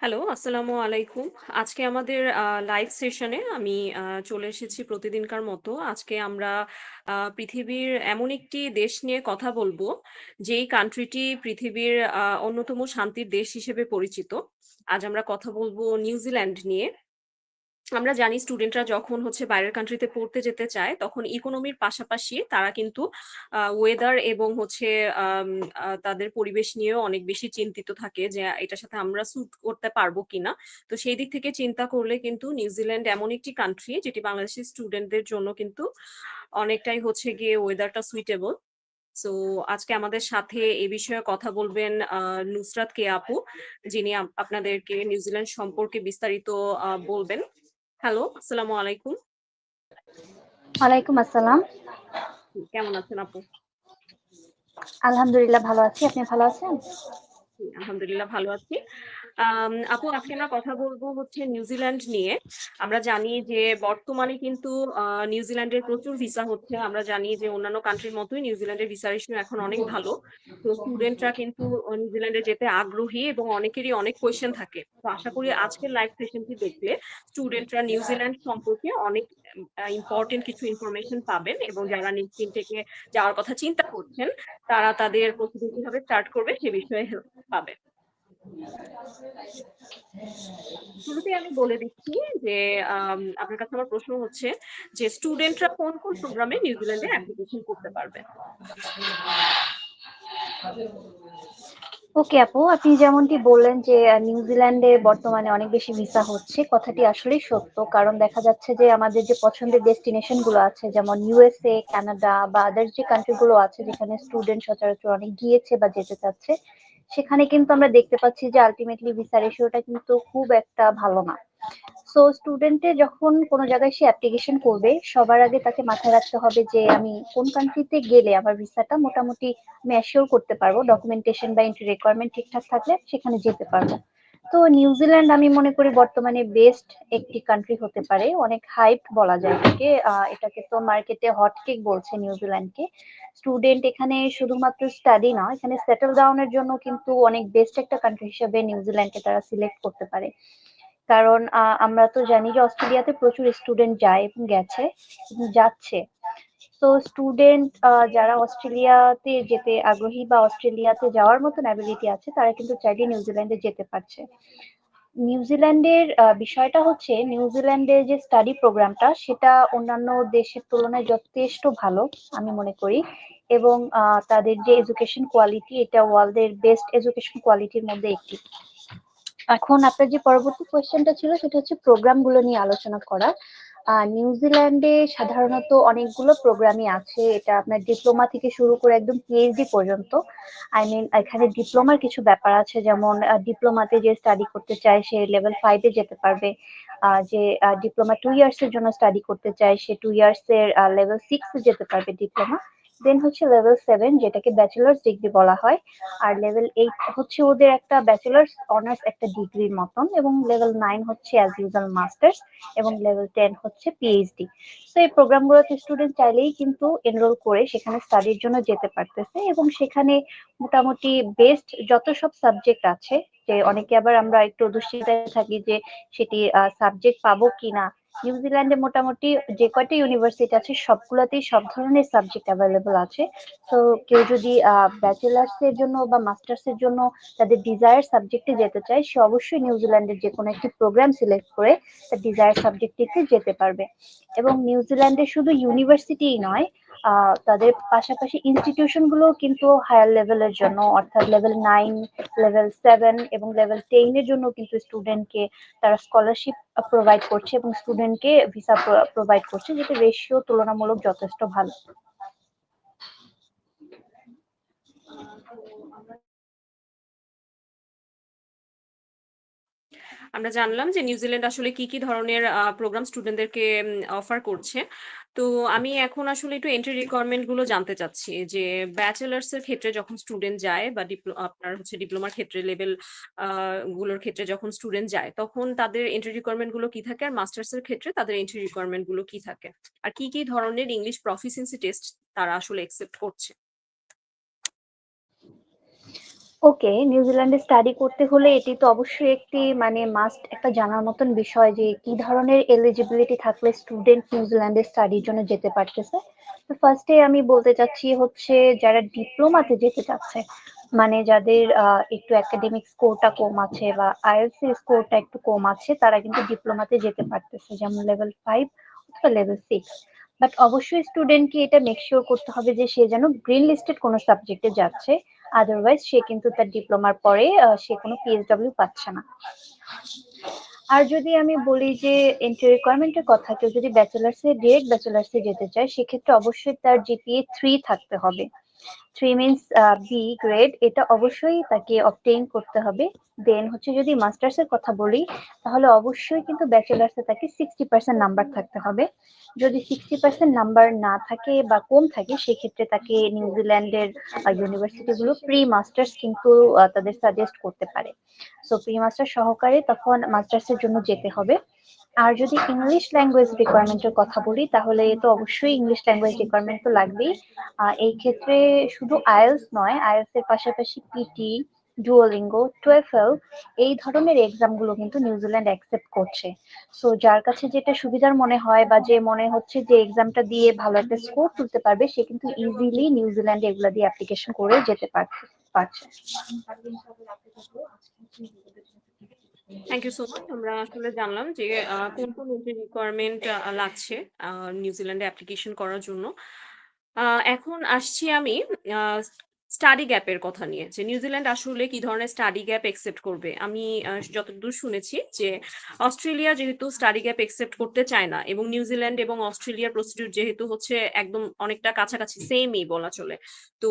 Hello, আসসালামু আলাইকুম। আজকে আমাদের লাইভ সেশনে আমি চলে এসেছি প্রতিদিনকার মতো। আজকে আমরা পৃথিবীর এমন একটি দেশ নিয়ে কথা বলব, যেই কান্ট্রিটি পৃথিবীর অন্যতম শান্তির দেশ হিসেবে পরিচিত। আজ আমরা কথা বলব নিউজিল্যান্ড নিয়ে। আমরা জানি স্টুডেন্টরা যখন হচ্ছে বাইরের কান্ট্রিতে পড়তে যেতে চায়, তখন ইকোনমির পাশাপাশি তারা কিন্তু ওয়েদার এবং হচ্ছে তাদের পরিবেশ নিয়েও অনেক বেশি চিন্তিত থাকে যে, এটার সাথে আমরা স্যুট করতে পারব কিনা। তো সেই দিক থেকে চিন্তা করলে কিন্তু নিউজিল্যান্ড এমন একটি কান্ট্রি যেটি বাংলাদেশি স্টুডেন্টদের জন্য কিন্তু অনেকটাই হচ্ছে গিয়ে ওয়েদারটা সুইটেবল। সো আজকে আমাদের সাথে এ বিষয়ে কথা বলবেন নুসরাত কে আপু, যিনি আপনাদেরকে নিউজিল্যান্ড সম্পর্কে বিস্তারিত বলবেন। হ্যালো, আসসালামু আলাইকুম। ওয়ালাইকুম আসসালাম। কেমন আছেন আপু? আলহামদুলিল্লাহ ভালো আছি। আপনি ভালো আছেন? আলহামদুলিল্লাহ ভালো আছি। আপু আজকে আমরা কথা বলব হচ্ছে নিউজিল্যান্ড নিয়ে। আমরা জানি যে বর্তমানে কিন্তু নিউজিল্যান্ডের প্রচুর ভিসা হচ্ছে। আমরা জানি যে অন্যান্য কান্ট্রির মতোই নিউজিল্যান্ডের ভিসা রেশিও এখন অনেক ভালো। তো স্টুডেন্টরা কিন্তু নিউজিল্যান্ডে যেতে আগ্রহী এবং অনেকেরই অনেক কোয়েশ্চেন থাকে। তো আশা করি আজকের লাইভ সেশনটি দেখলে স্টুডেন্টরা নিউজিল্যান্ড সম্পর্কে অনেক আ কিছু ইনফরমেশন পাবেন এবং যারা নিশ্চিন থেকে যাওয়ার কথা চিন্তা করছেন, তারা তাদের প্রস্তুতি কীভাবে স্টার্ট করবে সে বিষয়ে হেল্প পাবে। শুরুতেই আমি বলে দিচ্ছি যে আপনার কাছে আমার প্রশ্ন হচ্ছে যে স্টুডেন্টরা কোন, কোন প্রোগ্রামে নিউজিল্যান্ডে অ্যাপ্লিকেশন করতে পারবে? ওকে আপু, আপনি যেমনটি বললেন যে নিউজিল্যান্ডে বর্তমানে অনেক বেশি ভিসা হচ্ছে। কথাটি আসলেই সত্য। কারণ দেখা যাচ্ছে যে আমাদের যে পছন্দের ডেস্টিনেশনগুলো আছে যেমন ইউএসএ, কানাডা বা আদার্স যে কান্ট্রি গুলো আছে যেখানে স্টুডেন্ট সচরাচর অনেক গিয়েছে বা যেতে চাচ্ছে, সেখানে কিন্তু আমরা দেখতে পাচ্ছি যে আলটিমেটলি ভিসা রেশিওটা কিন্তু খুব একটা ভালো না। সো স্টুডেন্টের যখন কোনো জায়গায় সে অ্যাপ্লিকেশন করবে, সবার আগে তাকে মাথায় রাখতে হবে যে আমি কোন কান্ট্রিতে গেলে আমার ভিসাটা মোটামুটি আমি অ্যাসিওর করতে পারব। ডকুমেন্টেশন বা এন্ট্রি রিকোয়ারমেন্ট ঠিকঠাক থাকলে সেখানে যেতে পারব। তো নিউজিল্যান্ড আমি মনে করি বর্তমানে বেস্ট একটি কান্ট্রি হতে পারে। অনেক হাইপ বলা যায় এটাকে। এটাকে তো মার্কেটে হট কেক বলছে নিউজিল্যান্ডকে। স্টুডেন্ট এখানে শুধুমাত্র স্টাডি না, এখানে সেটেল ডাউন এর জন্য কিন্তু অনেক বেস্ট একটা কান্ট্রি হিসেবে নিউজিল্যান্ডকে তারা সিলেক্ট করতে পারে। কারণ আমরা তো জানি যে অস্ট্রেলিয়াতে প্রচুর স্টুডেন্ট যায় এবং গেছে যাচ্ছে। তো স্টুডেন্ট যারা অস্ট্রেলিয়াতে যেতে আগ্রহী বা অস্ট্রেলিয়াতে যাওয়ার মতন এবিলিটি আছে, তারা কিন্তু চাইলে নিউজিল্যান্ডে যেতে পারছে। নিউজিল্যান্ডের বিষয়টা হচ্ছে নিউজিল্যান্ডের যে স্টাডি প্রোগ্রামটা সেটা অন্যান্য দেশের তুলনায় যথেষ্ট ভালো, আমি মনে করি। এবং তাদের যে এডুকেশন কোয়ালিটি এটা ওয়ার্লড এর বেস্ট এডুকেশন কোয়ালিটির মধ্যে একটি। এখন আপনার যে পরবর্তী কোয়েশ্চেনটা ছিল, সেটা হচ্ছে প্রোগ্রামগুলো নিয়ে আলোচনা করা। নিউজিল্যান্ডে সাধারণত অনেকগুলো প্রোগ্রামই আছে। এটা আপনার ডিপ্লোমা থেকে শুরু করে একদম পিএইচডি পর্যন্ত। আই মিন এখানে ডিপ্লোমার কিছু ব্যাপার আছে যেমন ডিপ্লোমাতে যে স্টাডি করতে চায়, সে লেভেল ফাইভে যেতে পারবে। যে ডিপ্লোমা টু ইয়ার্স এর জন্য স্টাডি করতে চায়, সে টু ইয়ার্স এর লেভেল সিক্স যেতে পারবে ডিপ্লোমা। দেন হচ্ছে লেভেল সেভেন যেটাকে ব্যাচেলার্স ডিগ্রি বলা হয়। আর লেভেল এইট হচ্ছে ওদের একটা ব্যাচেলার্স অনার্স একটা ডিগ্রির মতন এবং লেভেল নাইন হচ্ছে অ্যাজ ইউজুয়াল মাস্টার্স এবং লেভেল টেন হচ্ছে পিএইচডি। তো এই প্রোগ্রামগুলোতে স্টুডেন্ট চাইলেই কিন্তু এনরোল করে সেখানে স্টাডির জন্য যেতে পারতেছে এবং সেখানে মোটামুটি বেস্ট যত সব সাবজেক্ট আছে, যে অনেকে আবার আমরা একটু দুশ্চিন্তায় থাকি যে সেটি সাবজেক্ট পাবো কিনা। নিউজিল্যান্ডে মোটামুটি যে কয়টা ইউনিভার্সিটি আছে সবগুলাতেই সব ধরনের সাবজেক্ট অ্যাভেলেবল আছে। তো কেউ যদি ব্যাচেলার্স এর জন্য বা মাস্টার্স এর জন্য তাদের ডিজায়ার সাবজেক্টে যেতে চায় সে অবশ্যই নিউজিল্যান্ডের যে কোনো একটি প্রোগ্রাম সিলেক্ট করে তার ডিজায়ার সাবজেক্টটিতে যেতে পারবে। এবং নিউজিল্যান্ডে শুধু ইউনিভার্সিটিই নয়, তাদের পাশাপাশি ইনস্টিটিউশনগুলো কিন্তু হায়ার লেভেলের জন্য, অর্থাৎ লেভেল নাইন লেভেল সেভেন এবং লেভেল 10 এর জন্য কিন্তু স্টুডেন্টকে তারা স্কলারশিপ প্রোভাইড করছে এবং স্টুডেন্টকে ভিসা প্রোভাইড করছে, যেটা রেশিও তুলনামূলক যথেষ্ট ভালো। আমরা জানলাম যে নিউজিল্যান্ড আসলে কি, কি ধরনের প্রোগ্রাম স্টুডেন্টদেরকে অফার করছে। তো আমি এখন আসলে একটু এন্ট্রি রিকোয়ারমেন্টগুলো জানতে চাচ্ছি যে ব্যাচেলার্স এর ক্ষেত্রে যখন স্টুডেন্ট যায় বা আপনার হচ্ছে ডিপ্লোমার ক্ষেত্রে লেভেলগুলোর ক্ষেত্রে যখন স্টুডেন্ট যায় তখন তাদের এন্ট্রি রিকোয়ারমেন্টগুলো কি থাকে? আর মাস্টার্স এর ক্ষেত্রে তাদের এন্ট্রি রিকোয়ারমেন্টগুলো কি থাকে? আর কি, কি ধরনের ইংলিশ প্রফিসিয়েন্সি টেস্ট তারা আসলে অ্যাকসেপ্ট করছে? ওকে নিউজিল্যান্ডে স্টাডি করতে হলে এটি তো অবশ্যই একটি মানে মাস্ট একটা জানার মতন বিষয় যে কি ধরনের এলিজিবিলিটি থাকলে স্টুডেন্ট নিউজিল্যান্ডে স্টাডির জন্য যেতে পারতেছে। তো ফার্স্টে আমি বলতে চাচ্ছি হচ্ছে যারা ডিপ্লোমাতে যেতে চাচ্ছে মানে যাদের একটু একাডেমিক স্কোরটা কম আছে বা আইএলসি স্কোরটা একটু কম আছে, তারা কিন্তু ডিপ্লোমাতে যেতে পারতেছে, যেমন লেভেল ফাইভ অথবা লেভেল সিক্স বাট অবশ্যই স্টুডেন্টকে এটা মেক শিওর করতে হবে যে সে যেন গ্রিন লিস্টেড কোনো সাবজেক্টে যাচ্ছে। আদারওয়াইজ সে কিন্তু তার ডিপ্লোমার পরে সে কোনো পিএসডব্লিউ পাচ্ছে না। আর যদি আমি বলি যে এন্ট্রি রিকোয়ারমেন্টের কথা, কেউ যদি ব্যাচেলার্সে ডিরেক্ট ব্যাচেলার্সে যেতে চায়, সেক্ষেত্রে অবশ্যই তার জিপিএ থ্রি থাকতে হবে। থ্রি মিনস বি গ্রেড এটা অবশ্যই তাকে অবটেইন করতে হবে। দেন হচ্ছে যদি মাস্টার্স এর কথা বলি, তাহলে অবশ্যই কিন্তু ব্যাচেলার্সে তাকে সিক্সটি পার্সেন্ট নাম্বার থাকতে হবে। যদি সিক্সটি পার্সেন্ট নাম্বার না থাকে বা কম থাকে, সেক্ষেত্রে তাকে নিউজিল্যান্ডের ইউনিভার্সিটি গুলো প্রি মাস্টার্স কিন্তু তাদের সাজেস্ট করতে পারে। সো প্রি মাস্টার সহকারে তখন মাস্টার্স এর জন্য যেতে হবে। আর যদি ইংলিশ ল্যাঙ্গুয়েজ রিকোয়ারমেন্টের কথা বলি, তাহলে তো অবশ্যই ইংলিশ ল্যাঙ্গুয়েজ রিকোয়ারমেন্ট তো লাগবেই। এই ক্ষেত্রে শুধু আইএলস নয় আইএলস এর পাশাপাশি পিটি ডুওলিঙ্গো টুয়েফেল এই ধরনের এক্সামগুলো কিন্তু নিউজিল্যান্ড অ্যাকসেপ্ট করছে। সো যার কাছে যেটা সুবিধার মনে হয় বা যে মনে হচ্ছে যে এক্সামটা দিয়ে ভালো একটা স্কোর তুলতে পারবে, সে কিন্তু ইজিলি নিউজিল্যান্ডে এগুলো দিয়ে অ্যাপ্লিকেশন করে যেতে পারছে। থ্যাংক ইউ সো মাচ আমরা আসলে জানলাম যে কোন কোন রিকোয়ারমেন্ট লাগছে নিউজিল্যান্ডে অ্যাপ্লিকেশন করার জন্য। এখন আসছি আমি স্টাডি গ্যাপের কথা নিয়ে, যে নিউজিল্যান্ড আসলে কি ধরনের স্টাডি গ্যাপ একসেপ্ট করবে? আমি যতদূর শুনেছি যে অস্ট্রেলিয়া যেহেতু স্টাডি গ্যাপ একসেপ্ট করতে চায় না এবং নিউজিল্যান্ড এবং অস্ট্রেলিয়ার প্রসিডিউর যেহেতু হচ্ছে একদম অনেকটা কাছাকাছি সেমই বলা চলে। তো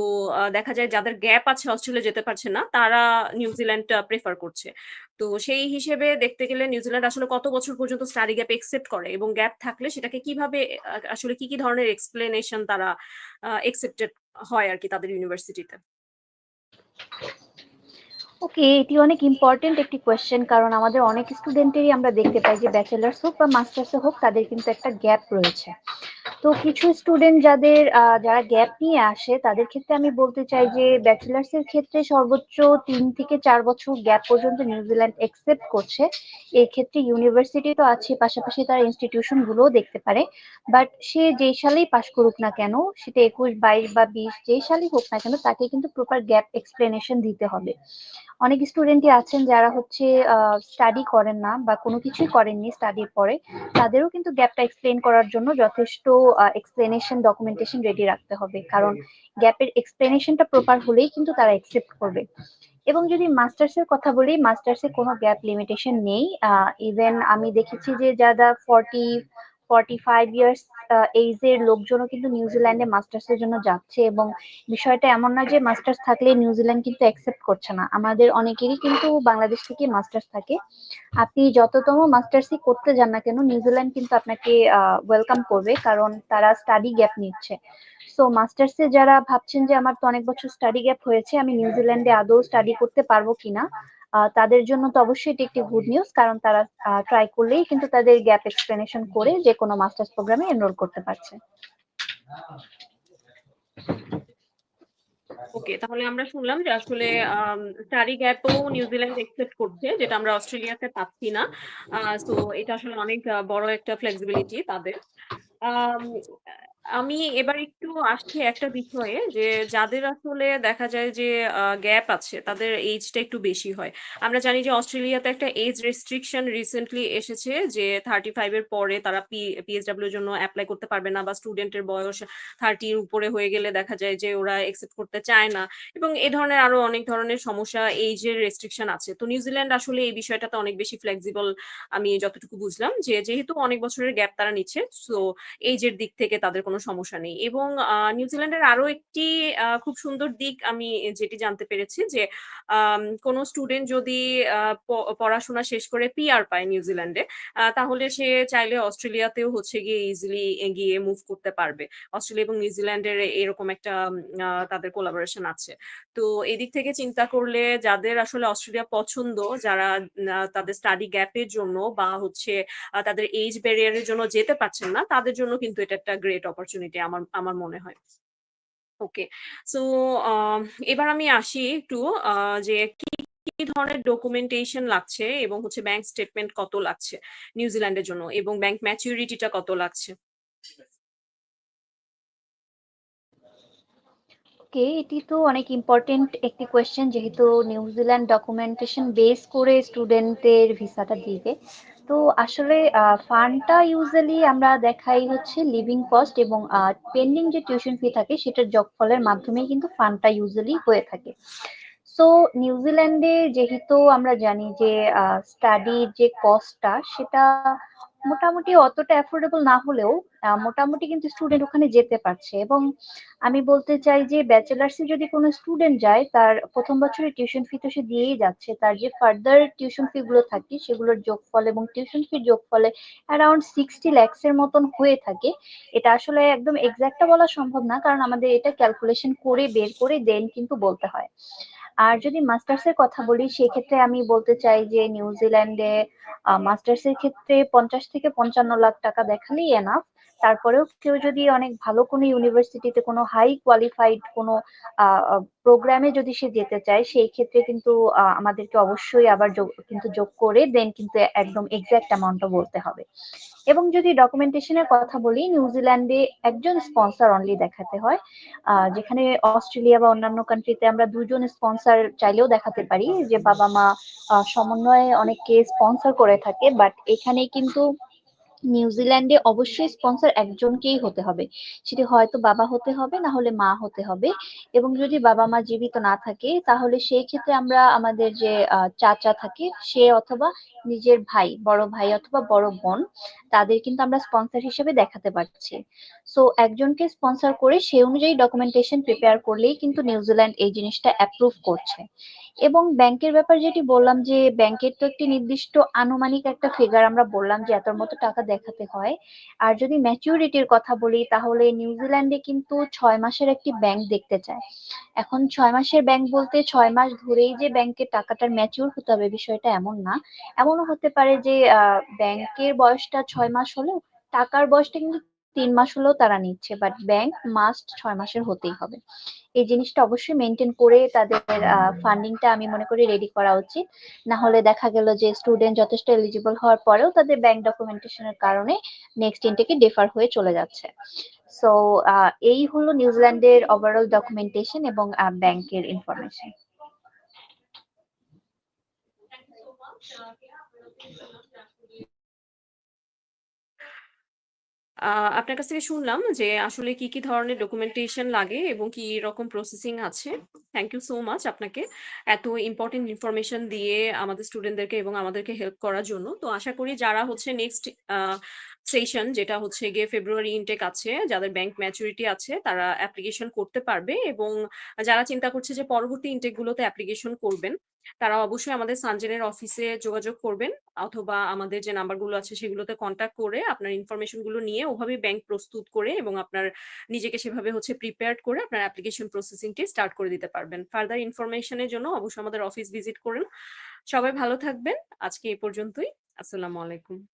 দেখা যায় যাদের গ্যাপ আছে অস্ট্রেলিয়া যেতে পারছে না, তারা নিউজিল্যান্ড প্রেফার করছে। তো সেই হিসেবে দেখতে গেলে নিউজিল্যান্ড আসলে কত বছর পর্যন্ত স্টাডি গ্যাপ একসেপ্ট করে এবং গ্যাপ থাকলে সেটাকে কীভাবে আসলে কি কি ধরনের এক্সপ্লেনেশন তারা একসেপ্টেড হয় আর কি তাদের ইউনিভার্সিটিতে। ওকে, এটি অনেক ইম্পর্টেন্ট একটি কোয়েশ্চেন কারণ আমাদের অনেক স্টুডেন্টেরই আমরা দেখতে পাই যে ব্যাচেলার্স হোক বা মাস্টার্স হোক, তাদের কিন্তু একটা গ্যাপ রয়েছে। তো কিছু স্টুডেন্ট যাদের যারা গ্যাপ নিয়ে আসে, তাদের ক্ষেত্রে আমি বলতে চাই যে ব্যাচেলার্স এর ক্ষেত্রে সর্বোচ্চ তিন থেকে চার বছর গ্যাপ পর্যন্ত নিউজিল্যান্ড একসেপ্ট করছে। এই ক্ষেত্রে ইউনিভার্সিটি তো আছে, পাশাপাশি তার ইনস্টিটিউশন গুলোও দেখতে পারে। বাট সে যেই সালেই পাশ করুক না কেন, সেটা একুশ, বাইশ বা বিশ যেই সালেই হোক না কেন, তাকে কিন্তু প্রপার গ্যাপ এক্সপ্লেনেশন দিতে হবে। অনেক স্টুডেন্টই আছেন যারা হচ্ছে স্টাডি করেন না বা কোনো কিছুই করেননি স্টাডির পরে, তাদেরও কিন্তু গ্যাপটা এক্সপ্লেন করার জন্য যথেষ্ট এক্সপ্লেনেশন ডকুমেন্টেশন রেডি রাখতে হবে। কারণ গ্যাপের এক্সপ্লেনেশনটা প্রপার হলেই কিন্তু তারা একসেপ্ট করবে। এবং যদি মাস্টার্স এর কথা বলি মাস্টার্স এ কোনো গ্যাপ লিমিটেশন নেই। ইভেন আমি দেখেছি যে যারা forty forty five years age এর লোকজনও কিন্তু নিউজিল্যান্ডে মাস্টার্স এর জন্য যাচ্ছে এবং বিষয়টা এমন না যে মাস্টার্স থাকলে নিউজিল্যান্ড কিন্তু অ্যাকসেপ্ট করছে না। আমাদের অনেকেরই কিন্তু বাংলাদেশ থেকে মাস্টার্স থাকে। আপনি যততম মাস্টার্সই করতে যান না কেন নিউজিল্যান্ড কিন্তু আপনাকে ওয়েলকাম করবে কারণ তারা স্টাডি গ্যাপ নিচ্ছে। সো মাস্টার্সে যারা ভাবছেন যে আমার তো অনেক বছর স্টাডি গ্যাপ হয়েছে, আমি নিউজিল্যান্ডে আদৌ স্টাডি করতে পারব কিনা তাদের জন্য তো অবশ্যই এটি একটি গুড নিউজ কারণ তারা ট্রাই করলেই কিন্তু তাদের গ্যাপ এক্সপ্লেনেশন করে যে কোনো মাস্টার্স প্রোগ্রামে এনরোল করতে পারছে। ওকে তাহলে আমরা শুনলাম যে আসলে স্টাডি গ্যাপও নিউজিল্যান্ড একসেপ্ট করছে, যেটা আমরা অস্ট্রেলিয়াতে পাচ্ছি না। তো এটা আসলে অনেক বড় একটা ফ্লেক্সিবিলিটি তাদের। আম, এবার একটু আসছি একটা বিষয়ে যে যাদের আসলে দেখা যায় যে গ্যাপ আছে তাদের এইজটা একটু বেশি হয়। আমরা জানি যে অস্ট্রেলিয়াতে একটা এজ রেস্ট্রিকশন রিসেন্টলি এসেছে যে থার্টি ফাইভ এর পরে তারা পি পিএইচডাব্লিউ এর জন্য অ্যাপ্লাই করতে পারবে না বা স্টুডেন্টের বয়স থার্টির উপরে হয়ে গেলে দেখা যায় যে ওরা একসেপ্ট করতে চায় না। এবং এ ধরনের আরও অনেক ধরনের সমস্যা এইজের রেস্ট্রিকশন আছে। তো নিউজিল্যান্ড আসলে এই বিষয়টাতে অনেক বেশি ফ্লেক্সিবল আমি যতটুকু বুঝলাম যে যেহেতু অনেক বছরের গ্যাপ তারা নিচ্ছে সো এইজের দিক থেকে তাদের কোনো সমস্যা নেই। এবং নিউজিল্যান্ডের আরও একটি খুব সুন্দর দিক আমি যেটি জানতে পেরেছি যে কোনো স্টুডেন্ট যদি পড়াশোনা শেষ করে পিআর পায় নিউজিল্যান্ডে তাহলে সে চাইলে অস্ট্রেলিয়াতেও হচ্ছে গিয়ে ইজিলি গিয়ে মুভ করতে পারবে। অস্ট্রেলিয়া এবং নিউজিল্যান্ডের এরকম একটা তাদের কোলাবোরেশন আছে। তো এদিক থেকে চিন্তা করলে যাদের আসলে অস্ট্রেলিয়া পছন্দ, যারা তাদের স্টাডি গ্যাপের জন্য বা হচ্ছে তাদের এজ ব্যারিয়ারের জন্য যেতে পারছেন না, তাদের জন্য কিন্তু এটা একটা গ্রেট অপরচুনিটি আমার আমার মনে হয় ওকে। সো এবার আমি আসি একটু যে কি, কি ধরনের ডকুমেন্টেশন লাগছে এবং হচ্ছে ব্যাংক স্টেটমেন্ট কত লাগছে নিউজিল্যান্ডের জন্য এবং ব্যাংক ম্যাচিউরিটিটা কত লাগছে? ওকে, এটি তো অনেক ইম্পর্টেন্ট একটি কোয়েশ্চেন যেহেতু নিউজিল্যান্ড ডকুমেন্টেশন বেস করে স্টুডেন্টদের ভিসাটা দিবে। তো আসলে ফান্ডটা ইউজুয়ালি আমরা দেখাই হচ্ছে লিভিং কস্ট এবং পেন্ডিং যে টিউশন ফি থাকে সেটার যোগফলের মাধ্যমেই কিন্তু ফান্ডটা ইউজুয়ালি হয়ে থাকে। সো নিউজিল্যান্ডে যেহেতু আমরা জানি যে স্টাডির যে কস্টটা সেটা মোটামুটি অতটা অ্যাফোর্ডেবল না হলেও মোটামুটি কিন্তু স্টুডেন্ট ওখানে যেতে পারছে এবং আমি বলতে চাই যে ব্যাচেলার্সে যদি কোনো স্টুডেন্ট যায়, তার প্রথম বছরের টিউশন ফি তো সে দিয়েই যাচ্ছে। তার যে ফার্দার টিউশন ফি গুলো থাকে, সেগুলোর যোগ যোগফল এবং টিউশন ফির যোগফলে অ্যারাউন্ড সিক্সটি ল্যাক্স এর মতন হয়ে থাকে। এটা আসলে একদম এক্সাক্ট টা বলা সম্ভব না। কারণ আমাদের এটা ক্যালকুলেশন করে বের করে দেন কিন্তু বলতে হয়। আর যদি মাস্টার্স এর কথা বলি, সেক্ষেত্রে আমি বলতে চাই যে নিউজিল্যান্ডে মাস্টার্সের ক্ষেত্রে ৫০ থেকে ৫৫ লাখ টাকা দেখালেই এনাফ। তারপরেও কেউ যদি অনেক ভালো কোনো ইউনিভার্সিটিতে কোনো হাই কোয়ালিফাইড কোনো প্রোগ্রামে যদি সে যেতে চায়, সেই ক্ষেত্রে কিন্তু আমাদেরকে অবশ্যই আবার কিন্তু যোগ করে দেন কিন্তু একদম এক্সাক্ট অ্যামাউন্ট টা বলতে হবে। এবং যদি ডকুমেন্টেশন এর কথা বলি নিউজিল্যান্ডে একজন স্পন্সর অনলি দেখাতে হয়। যেখানে অস্ট্রেলিয়া বা অন্যান্য কান্ট্রিতে আমরা ২ জন স্পন্সর চাইলেও দেখাতে পারি যে বাবা-মা সমন্বয়ে অনেককে স্পন্সর করে থাকে। বাট এখানে কিন্তু নিউজিল্যান্ডে অবশ্যই স্পন্সর একজনকেই হতে হবে। সেটি হয়তো বাবা হতে হবে না হলে মা হতে হবে। এবং যদি বাবা-মা জীবিত না থাকে তাহলে সেই ক্ষেত্রে আমরা আমাদের যে চাচা থাকে সে অথবা নিজের ভাই, বড় ভাই অথবা বড় বোন তাদের কিন্তু আমরা স্পন্সর হিসেবে দেখাতে পারছি। সো একজনকে স্পন্সর করে সে অনুযায়ী ডকুমেন্টেশন প্রিপেয়ার করলেই কিন্তু নিউজিল্যান্ড এই জিনিসটা অ্যাপ্রুভ করছে। এবং ব্যাংকের ব্যাপার যেটি বললাম যে, ব্যাংকের তো একটি নির্দিষ্ট আনুমানিক একটা ফিগার আমরা বললাম যে, এতর মতো টাকা দেখাতে হয়। আর যদি ম্যাচুরিটির কথা বলি, তাহলে নিউজিল্যান্ডে কিন্তু ছয় মাসের একটি ব্যাংক দেখতে চায়। এখন ছয় মাসের ব্যাংক বলতে ছয় মাস ধরেই যে ব্যাংকে টাকাটার ম্যাচিউর হতে হবে বিষয়টা এমন না। এমনও হতে পারে যে ব্যাংকের বয়সটা ৬ মাস হলেও টাকার বয়সটা কিন্তু তিন মাস হলেও তারা নিচ্ছে। বাট ব্যাংক মাস্ট ছয় মাসের হতেই হবে। এই জিনিসটা অবশ্যই মেনটেন করে তাদের, আ ফান্ডিং টা আমি মনে করি রেডি করা উচিত। না হলে দেখা গেল যে স্টুডেন্ট যথেষ্ট এলিজিবল হওয়ার পরেও তাদের ব্যাংক ডকুমেন্টেশন এর কারণে নেক্সট ইনটেক ডিফার হয়ে চলে যাচ্ছে। সো এই হলো নিউজিল্যান্ডের ওভারঅল ডকুমেন্টেশন এবং ব্যাংকের ইনফরমেশন। আপনার কাছ থেকে শুনলাম যে আসলে কি, কি ধরনের ডকুমেন্টেশন লাগে এবং কি রকম প্রসেসিং আছে। থ্যাংক ইউ সো মাচ আপনাকে। এত ইম্পর্টেন্ট ইনফরমেশন দিয়ে আমাদের স্টুডেন্টদেরকে এবং আমাদেরকে হেল্প করার জন্য। তো আশা করি যারা হচ্ছে নেক্সট সেশন যেটা হচ্ছে গিয়ে ফেব্রুয়ারি ইনটেক আছে, যাদের ব্যাংক ম্যাচুরিটি আছে তারা অ্যাপ্লিকেশন করতে পারবে এবং যারা চিন্তা করছে যে পরবর্তী ইনটেক গুলোতে অ্যাপ্লিকেশন করবেন, তারা অবশ্যই আমাদের সানজেনের অফিসে যোগাযোগ করবেন অথবা আমাদের যে নাম্বারগুলো আছে সেগুলোতে কনট্যাক্ট করে আপনার ইনফরমেশনগুলো নিয়ে ওভাবেই ব্যাংক প্রস্তুত করে এবং আপনার নিজেকে সেভাবে হচ্ছে প্রিপেয়ার করে আপনার অ্যাপ্লিকেশন প্রসেসিং টি স্টার্ট করে দিতে পারবেন। ফার্দার ইনফরমেশন এর জন্য অবশ্যই আমাদের অফিস ভিজিট করুন। সবাই ভালো থাকবেন। আজকে এই পর্যন্তই। আসসালামু আলাইকুম।